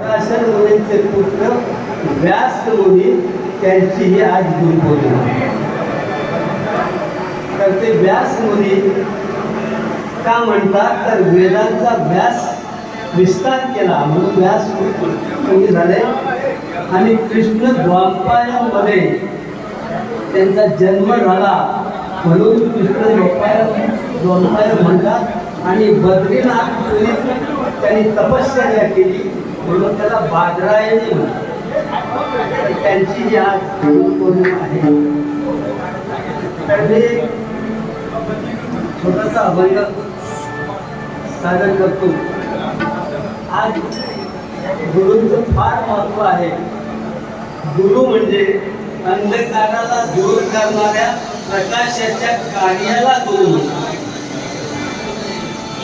पराशर मुनींचे पुत्र व्यास मुनी त्यांची ही आज गुरुपौर्णिमा तर ते व्यास मुनी का म्हणतात? तर वेदांचा व्यास विस्तार केला. म्हणून व्यास कमी झाले. आणि कृष्ण द्वापायामध्ये त्यांचा जन्म झाला. म्हणून कृष्ण द्वापाया द्वापाय म्हणतात. आणि बद्रीनाथ त्यांनी तपश्चर्या केली. म्हणून त्याला बादरायणी म्हणतात. त्यांची जी आज गुरुपौर्णिमा आहे तर मी छोटासा अभंग सादर करतो. आज गुरूंचं फार महत्त्व आहे. गुरु म्हणजे अंधकाराला दूर करणाऱ्या प्रकाशाच्या कार्याला गुरु म्हणतात.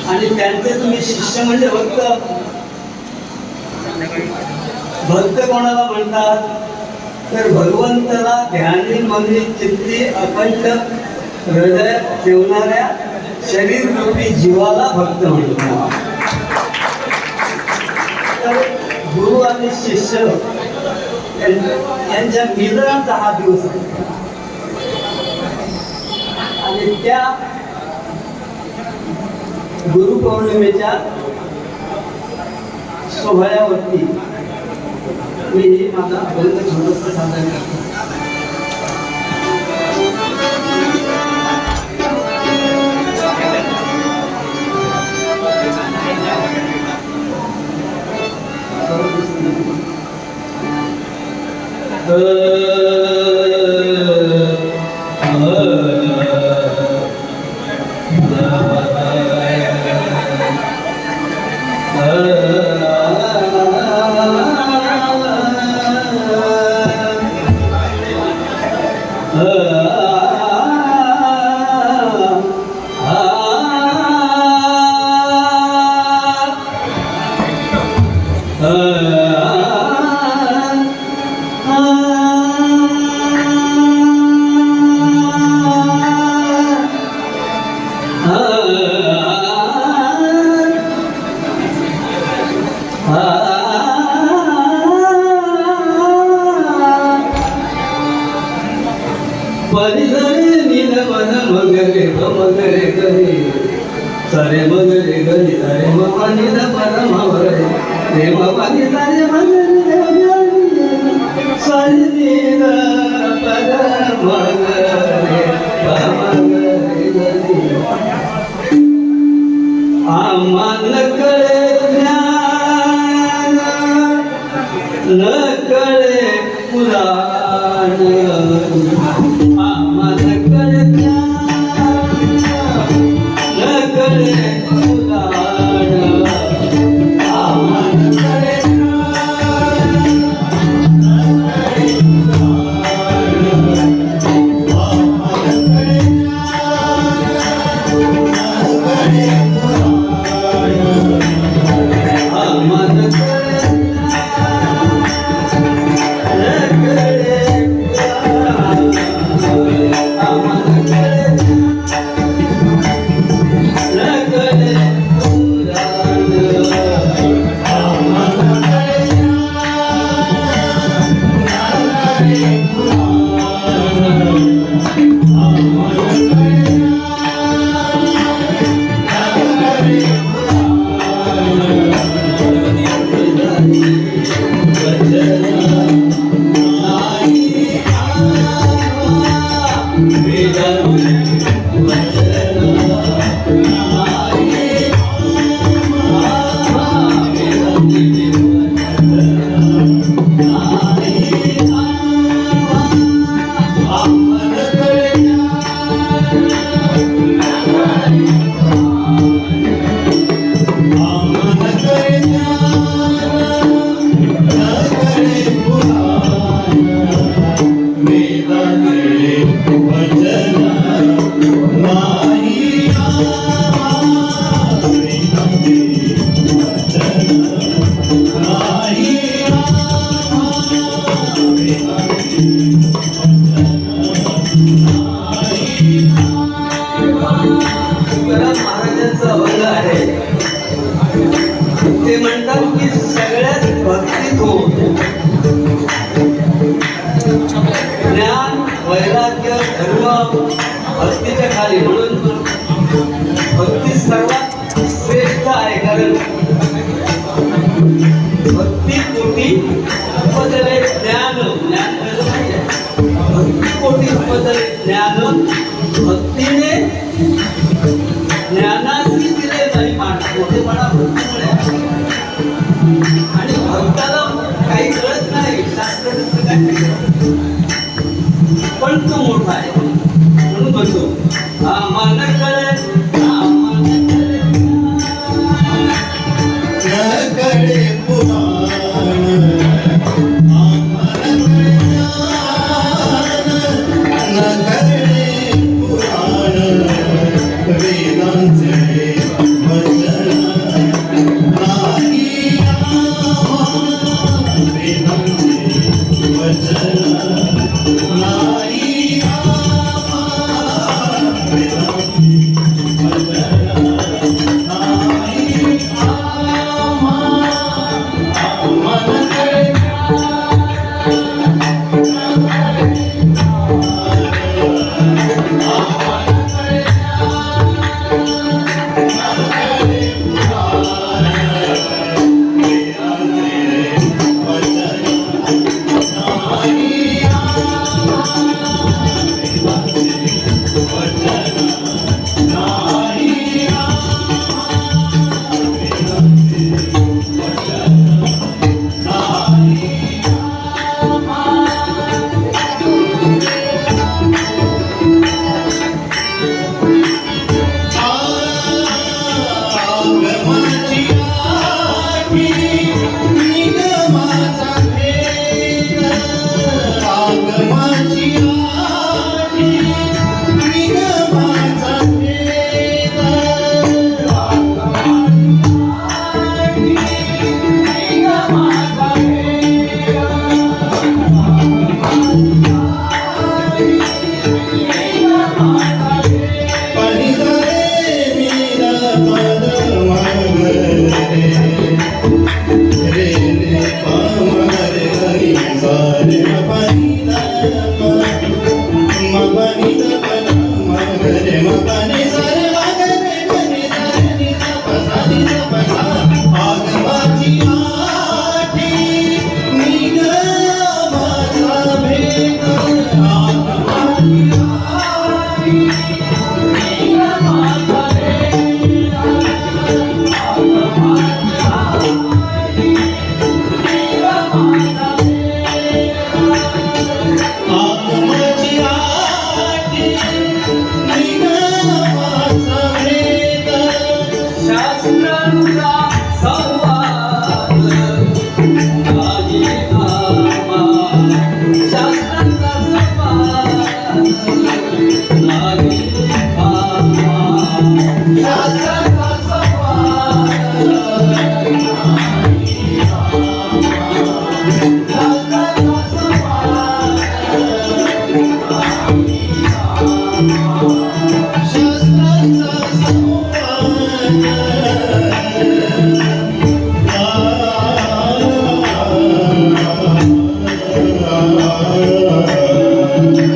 आणि त्यांचे तुम्ही शिष्य म्हणजे फक्त भक्त कोणाला म्हणतात? तर भगवंताला ध्यानी मनी चित्ती अखंड हृदय ठेवणाऱ्या शरीर रूपी जीवाला भक्त म्हणतात. तर गुरु आणि शिष्य यांच्या मिलनाचा हा दिवस आहे. आणि त्या गुरुपौर्णिमेच्या सोहळ्यावरती मी माझा अभंग छोटंसं सादर करतो Uh... आम्हाला कळे ज्ञान. We Thank you. Música 过来 tenemos planes. वेदांचे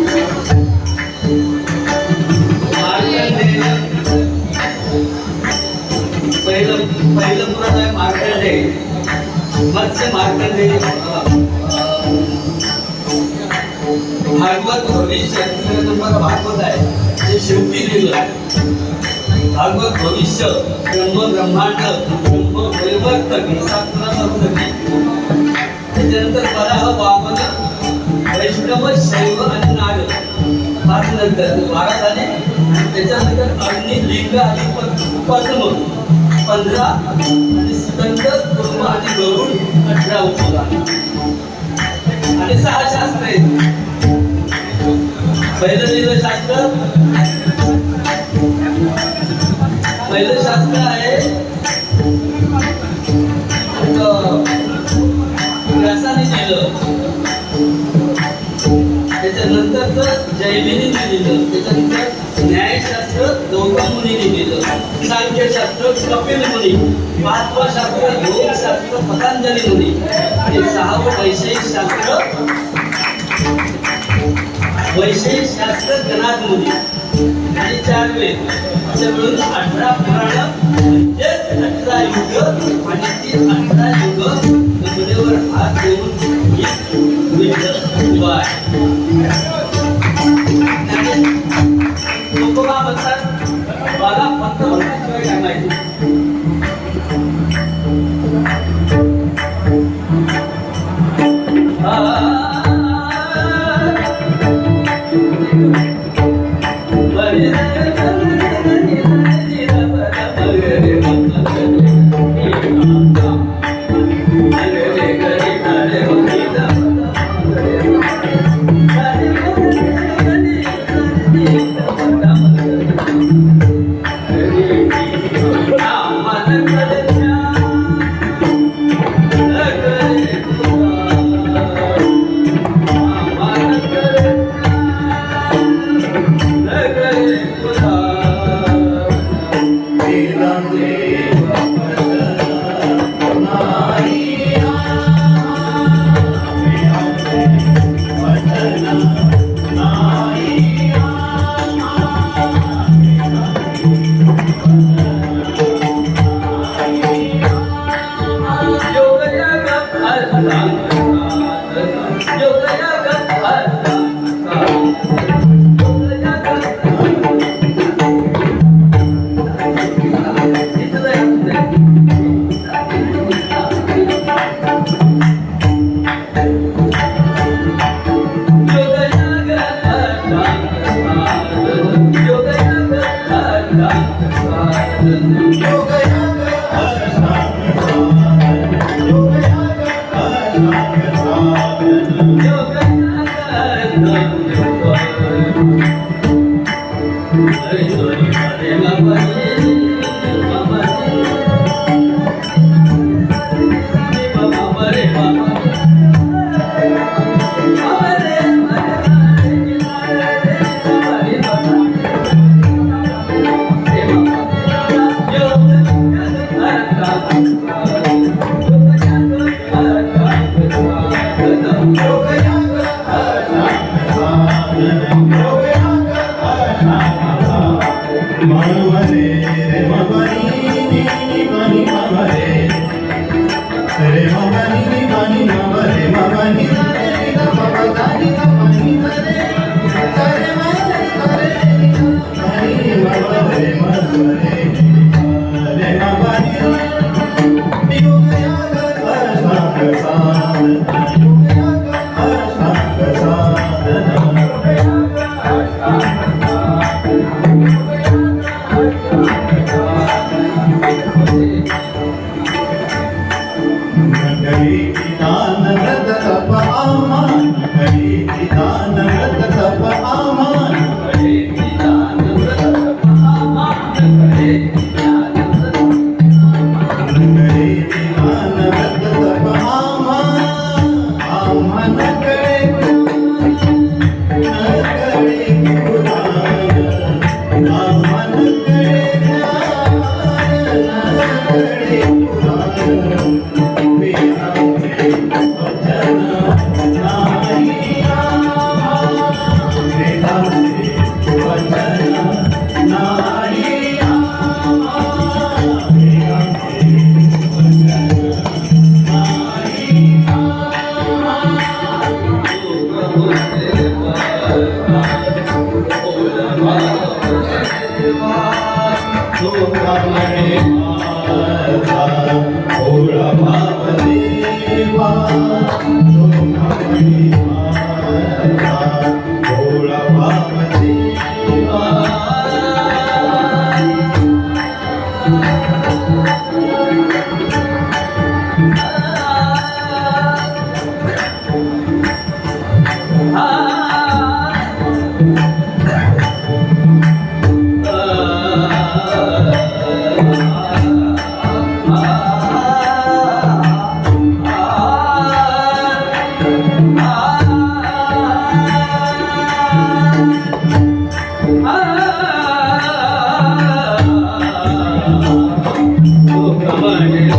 मत्स्य मार्कंडेय भागवत भविष्य दुसऱ्या नंबर भागवत आहे. ते शेवटी लिहिलं आहे. भागवत भविष्य ब्रह्म ब्रह्मांड ब्रह्म वैवर्तक हे सात त्याच्यानंतर वराह वामन वैष्णव शैव आणि नाग. पाच नंतर बारा झाले त्याच्यानंतर अग्नि लिंग आणि पद्म. पंधरा आणि सुगंध कुर्म आणि गरुड अठरा उपला आणि सहा शास्त्र. आहेत पहिलं लिहिलं शास्त्र. पहिलं शास्त्र आहे रसाने लिहिलं त्याच्यानंतरचं जैमिनीने लिहिलं त्याच्यानंतर न्यायशास्त्र गौतम मुनीने लिहिलं सांख्यशास्त्र कपिल मुनी पाचवं योगशास्त्र पतंजली मुनी आणि सहावं वैषयिक शास्त्र वैषयिक शास्त्र गणात मुनी आणि चार वेद असे मिळून अठरा पुराण म्हणजे अठरा युग आणि ती अठरा युग कमरेवर हात देऊन एक विठ्ठल उभा आहे. Thank you. one.